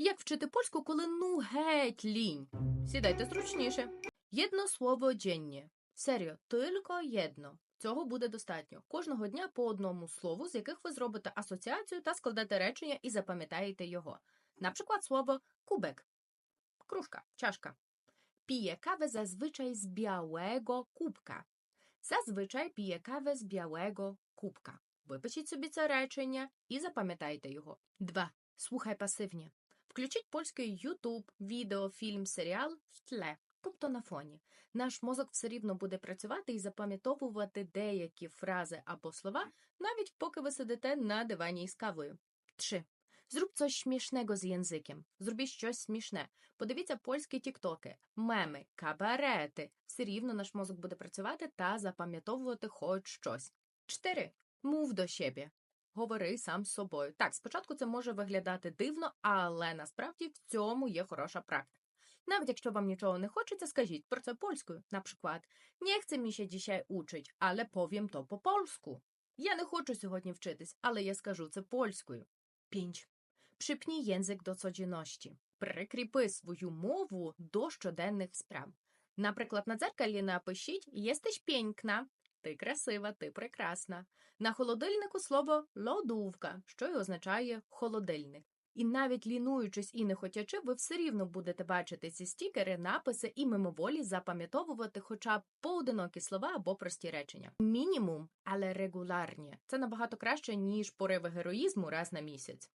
Як вчити польську, коли ну геть лінь? Сідайте зручніше. Єдно слово дзенnie. Serio, тільки єдно. Цього буде достатньо. Кожного дня по одному слову, з яких ви зробите асоціацію та складете речення і запам'ятаєте його. Наприклад, слово кубek. Кружка, чашка. Пije kawę zazwyczaj z białego kubka. Зазвичай п'є кави з білого кубка. Випишіть собі це речення і запам'ятайте його. 2. Слухай пасивні. Включіть польський YouTube, відео, фільм, серіал в тле, тобто на фоні. Наш мозок все рівно буде працювати і запам'ятовувати деякі фрази або слова, навіть поки ви сидите на дивані із кавою. 3. Зрób coś śmiesznego з язиком. Зробіть щось смішне. Подивіться польські тіктоки, меми, кабарети. Все рівно наш мозок буде працювати та запам'ятовувати хоч щось. 4. Мов до себе. Говори сам з собою. Так, спочатку це може виглядати дивно, але насправді в цьому є хороша практика. Навіть якщо вам нічого не хочеться, скажіть про це польською. Наприклад, nie chce mi się dzisiaj uczyć, але powiem то по польську. Я не хочу сьогодні вчитись, але я скажу це польською. 5. Przypnij język do codzienności. Прикріпи свою мову до щоденних справ. Наприклад, на дзеркалі напишіть «Єстиш пєнькна». Ти красива, ти прекрасна. На холодильнику слово лодувка, що й означає холодильник. І навіть лінуючись і не хотячи, ви все рівно будете бачити ці стікери, написи і мимоволі запам'ятовувати хоча б поодинокі слова або прості речення. Мінімум, але регулярні. Це набагато краще, ніж пориви героїзму раз на місяць.